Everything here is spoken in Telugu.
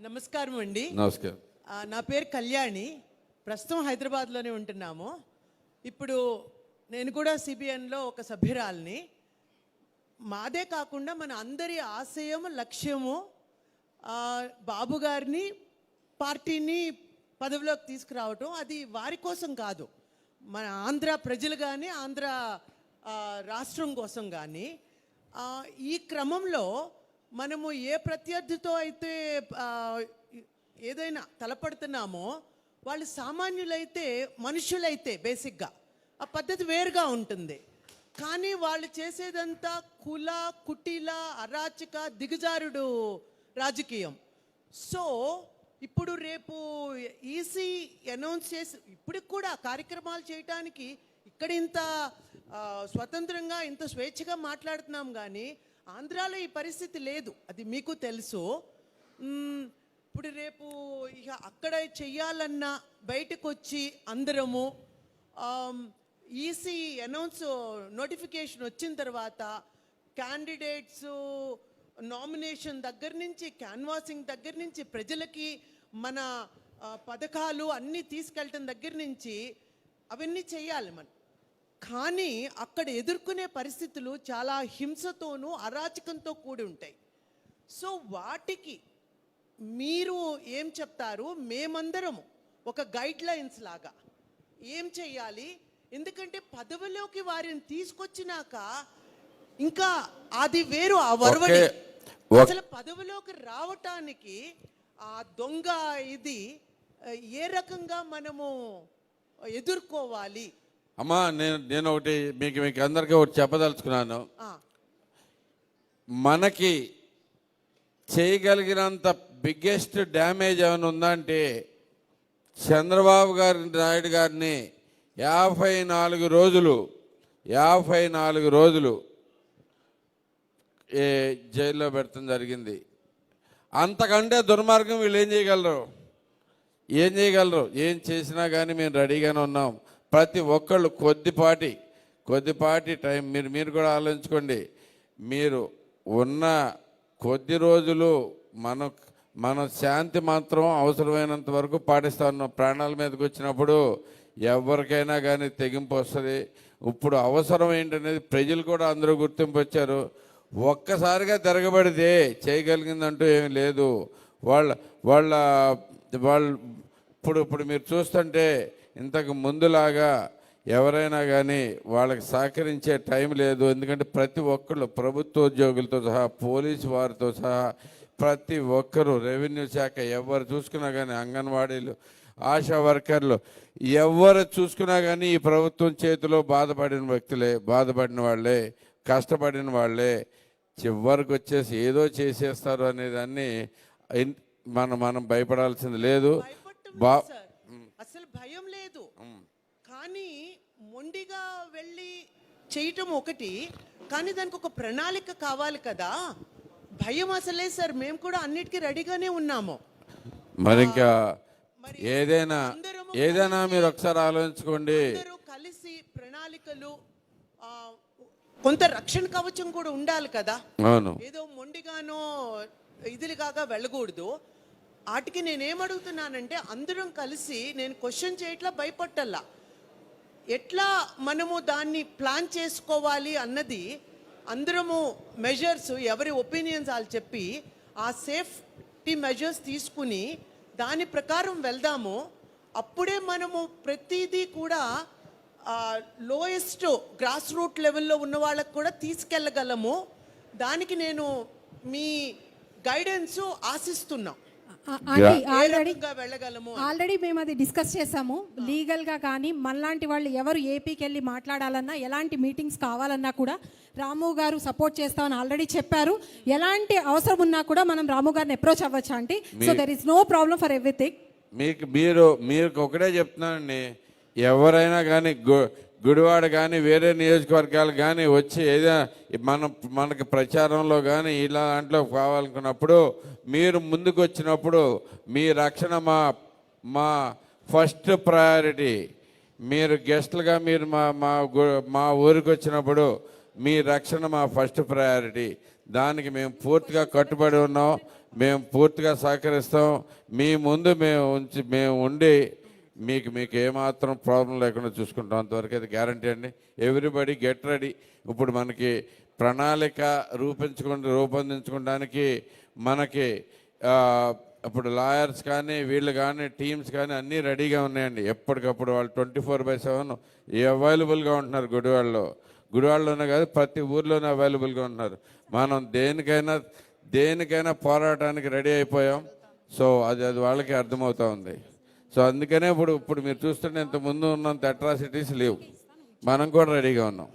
నమస్కారం అండి. నమస్కారం. నా పేరు కళ్యాణి. ప్రస్తుతం హైదరాబాద్లోనే ఉంటున్నాము. ఇప్పుడు నేను కూడా సిబిఎన్లో ఒక సభ్యురాల్ని. మాదే కాకుండా మన అందరి ఆశయం లక్ష్యము బాబు గారిని పార్టీని పదవిలోకి తీసుకురావటం అది వారి కోసం కాదు. మన ఆంధ్ర ప్రజలు కానీ ఆంధ్ర రాష్ట్రం కోసం కానీ ఈ క్రమంలో మనము ఏ ప్రత్యర్థితో అయితే ఏదైనా తలపడుతున్నామో వాళ్ళు సామాన్యులైతే మనుషులైతే బేసిక్గా ఆ పద్ధతి వేరుగా ఉంటుంది. కానీ వాళ్ళు చేసేదంతా కుల కుటిల అరాచక దిగజారుడు రాజకీయం. సో ఇప్పుడు రేపు ఈసీ అనౌన్స్ చేసి ఇప్పటికి కూడా కార్యక్రమాలు చేయటానికి ఇక్కడ ఇంత స్వతంత్రంగా ఇంత స్వేచ్ఛగా మాట్లాడుతున్నాం కానీ ఆంధ్రాలో ఈ పరిస్థితి లేదు. అది మీకు తెలుసు. ఇప్పుడు రేపు ఇక అక్కడ చెయ్యాలన్నా బయటకు వచ్చి అందరము ఈసీ అనౌన్స్ నోటిఫికేషన్ వచ్చిన తర్వాత క్యాండిడేట్స్ నామినేషన్ దగ్గర నుంచి క్యాన్వాసింగ్ దగ్గర నుంచి ప్రజలకి మన పథకాలు అన్నీ తీసుకెళ్ళటం దగ్గర నుంచి అవన్నీ చేయాలి మనం. కానీ అక్కడ ఎదుర్కొనే పరిస్థితులు చాలా హింసతోనూ అరాచకంతో కూడి ఉంటాయి. సో వాటికి మీరు ఏం చెప్తారు? మేమందరము ఒక గైడ్ లైన్స్ లాగా ఏం చెయ్యాలి? ఎందుకంటే పదవిలోకి వారిని తీసుకొచ్చినాక ఇంకా అది వేరు ఆ వరవడి. అసలు పదవిలోకి రావటానికి ఆ దొంగ ఇది ఏ రకంగా మనము ఎదుర్కోవాలి? అమ్మా నేను నేను ఒకటి మీకు మీకు అందరికీ ఒకటి చెప్పదలుచుకున్నాను. మనకి చేయగలిగినంత బిగ్గెస్ట్ డ్యామేజ్ ఏమైనా ఉందంటే చంద్రబాబు గారి నాయుడు గారిని యాభై నాలుగు రోజులు యాభై నాలుగు రోజులు ఏ జైల్లో పెడతాం జరిగింది. అంతకంటే దుర్మార్గం వీళ్ళు ఏం చేయగలరు? ఏం చేయగలరు? ఏం చేసినా కానీ మేము రెడీగానే ఉన్నాం. ప్రతి ఒక్కళ్ళు కొద్దిపాటి కొద్దిపాటి టైం మీరు మీరు కూడా ఆలోచించుకోండి. మీరు ఉన్న కొద్ది రోజులు మన మన శాంతి మాత్రం అవసరమైనంత వరకు పాటిస్తా ఉన్నాం. ప్రాణాల మీదకి వచ్చినప్పుడు ఎవరికైనా కానీ తెగింపు వస్తుంది. ఇప్పుడు అవసరం ఏంటనేది ప్రజలు కూడా అందరూ గుర్తింపు వచ్చారు. ఒక్కసారిగా తిరగబడితే చేయగలిగిందంటూ ఏమీ లేదు. వాళ్ళ వాళ్ళ వాళ్ళు ఇప్పుడు ఇప్పుడు మీరు చూస్తుంటే ఇంతకు ముందులాగా ఎవరైనా కానీ వాళ్ళకి సహకరించే టైం లేదు. ఎందుకంటే ప్రతి ఒక్కళ్ళు ప్రభుత్వ ఉద్యోగులతో సహా పోలీసు వారితో సహా ప్రతి ఒక్కరూ రెవెన్యూ శాఖ ఎవరు చూసుకున్నా కానీ అంగన్వాడీలు ఆశా వర్కర్లు ఎవరు చూసుకున్నా కానీ ఈ ప్రభుత్వం చేతిలో బాధపడిన వ్యక్తులే బాధపడిన వాళ్ళే కష్టపడిన వాళ్ళే. చివరికి వచ్చేసి ఏదో చేసేస్తారు అనేదాన్ని మనం మనం భయపడాల్సింది లేదు. బా భయం లేదు. కానీ మొండిగా వెళ్ళి చేయటం ఒకటి కానీ దానికి ఒక ప్రణాళిక కావాలి కదా. భయం అసలే సార్ మేము కూడా అన్నిటికీ రెడీగానే ఉన్నాము. మరి ఇంకా ఏదైనా ఏదైనా మీరు ఒకసారి ఆలోచించుకోండి. కలిసి ప్రణాళికలు కొంత రక్షణ కవచం కూడా ఉండాలి కదా. అవును. ఏదో మొండిగానో ఇదిలిగాగా వెళ్ళకూడదు. వాటికి నేనేమడుగుతున్నానంటే అందరం కలిసి నేను క్వశ్చన్ చేయట్లా భయపట్టల్లా. ఎట్లా మనము దాన్ని ప్లాన్ చేసుకోవాలి అన్నది అందరము మెజర్స్ ఎవరి ఒపీనియన్స్ వాళ్ళు చెప్పి ఆ సేఫ్టీ మెజర్స్ తీసుకుని దాని ప్రకారం వెళ్దాము. అప్పుడే మనము ప్రతిదీ కూడా లోయెస్ట్ గ్రాస్ రూట్ లెవెల్లో ఉన్న వాళ్ళకు కూడా తీసుకెళ్ళగలము. దానికి నేను మీ గైడెన్స్ ఆశిస్తున్నాం. ఆల్రెడీ రకంగా వెళ్ళగలము? ఆల్రెడీ మేము అది డిస్కస్ చేసాము. లీగల్గా కానీ మనలాంటి వాళ్ళు ఎవరు ఏపీకి వెళ్ళి మాట్లాడాలన్నా ఎలాంటి మీటింగ్స్ కావాలన్నా కూడా రాము గారు సపోర్ట్ చేస్తామని ఆల్రెడీ చెప్పారు. ఎలాంటి అవసరం ఉన్నా కూడా మనం రాము గారిని అప్రోచ్ అవ్వచ్చు aunty. So there is no problem for everything మీకు మీరు మీకు ఒకటే చెప్తున్నానండి. ఎవరైనా కానీ గు గుడివాడ కానీ వేరే నియోజకవర్గాలు కానీ వచ్చి ఏదైనా మన మనకి ప్రచారంలో కానీ ఇలా దాంట్లో కావాలనుకున్నప్పుడు మీరు ముందుకు వచ్చినప్పుడు మీ రక్షణ మా మా ఫస్ట్ ప్రయారిటీ. మీరు గెస్ట్లుగా మీరు మా మా గు- మా ఊరికి వచ్చినప్పుడు మీ రక్షణ మా ఫస్ట్ ప్రయారిటీ. దానికి మేము పూర్తిగా కట్టుబడి ఉన్నాం. మేము పూర్తిగా సహకరిస్తాం. మీ ముందు మేము ఉంచి మేము ఉండి మీకు మీకు ఏమాత్రం ప్రాబ్లం లేకుండా చూసుకుంటాం. అంతవరకు అయితే గ్యారంటీ అండి. ఎవ్రీబడి గెట్ రెడీ ఇప్పుడు మనకి ప్రణాళిక రూపించుకుంటూ రూపొందించుకోవడానికి మనకి ఇప్పుడు లాయర్స్ కానీ వీళ్ళు కానీ టీమ్స్ కానీ అన్నీ రెడీగా ఉన్నాయండి. ఎప్పటికప్పుడు వాళ్ళు ట్వంటీ ఫోర్ బై సెవెన్ అవైలబుల్గా ఉంటున్నారు గుడివాడలో. గుడివాడలోనే కాదు ప్రతి ఊర్లోనే అవైలబుల్గా ఉన్నారు మనం దేనికైనా దేనికైనా పోరాటానికి రెడీ అయిపోయాం. సో అది అది వాళ్ళకి అర్థమవుతూ ఉంది. సో అందుకనే ఇప్పుడు ఇప్పుడు మీరు చూస్తుంటే ఇంత ముందు ఉన్నంత అట్రాసిటీస్ లేవు. మనం కూడా రెడీగా ఉన్నాం.